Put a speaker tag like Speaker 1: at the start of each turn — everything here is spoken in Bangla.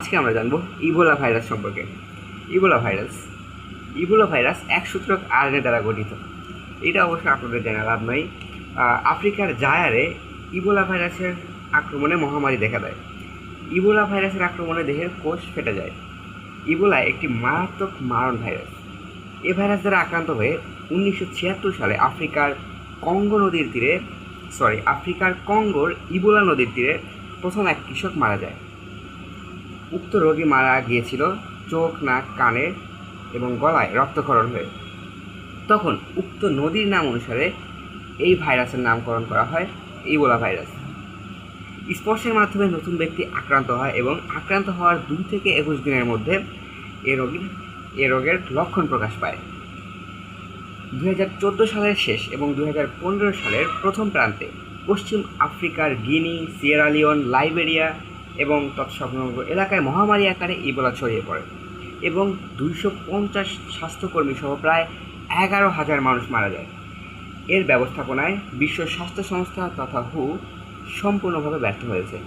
Speaker 1: আজকে আমরা জানব ইবোলা ভাইরাস সম্পর্কে। ইবোলা ভাইরাস ইবোলা ভাইরাস এক সূত্রক আরএনএ দ্বারা গঠিত। এটা অবশ্য আপনাদের জানা লাভ নাই। আফ্রিকার জায়ারে ইবোলা ভাইরাসের আক্রমণে মহামারী দেখা দেয়। ইবোলা ভাইরাসের আক্রমণে দেহের কোষ ফেটে যায়। ইবোলা একটি মারাত্মক মারণ ভাইরাস। এ ভাইরাস দ্বারা আক্রান্ত হয়ে উনিশশো ছিয়াত্তর সালে আফ্রিকার কঙ্গো নদীর তীরে সরি আফ্রিকার কঙ্গোর ইবোলা নদীর তীরে প্রথম এক কৃষক মারা যায়। উক্ত রোগী মারা গিয়েছিল চোখ, নাক, কানে এবং গলায় রক্তক্ষরণ হয়ে। তখন উক্ত নদীর নাম অনুসারে এই ভাইরাসের নামকরণ করা হয়, ইবোলা ভাইরাস। স্পর্শের মাধ্যমে নতুন ব্যক্তি আক্রান্ত হয় এবং আক্রান্ত হওয়ার দুই থেকে একুশ দিনের মধ্যে এ রোগীর এ রোগের লক্ষণ প্রকাশ পায়। দু হাজার চোদ্দ সালের শেষ এবং দু হাজার পনেরো সালের প্রথম প্রান্তে পশ্চিম আফ্রিকার গিনি সিয়েরালিওন লাইবেরিয়া এবং তৎসংলগ্ন এলাকায় মহামারী আকারে ইবোলা ছড়িয়ে পড়ে এবং দুইশো পঞ্চাশ স্বাস্থ্যকর্মী সহ প্রায় এগারো হাজার মানুষ মারা যায়। এর ব্যবস্থাপনায় বিশ্ব স্বাস্থ্য সংস্থা তথা হু সম্পূর্ণভাবে ব্যর্থ হয়েছে।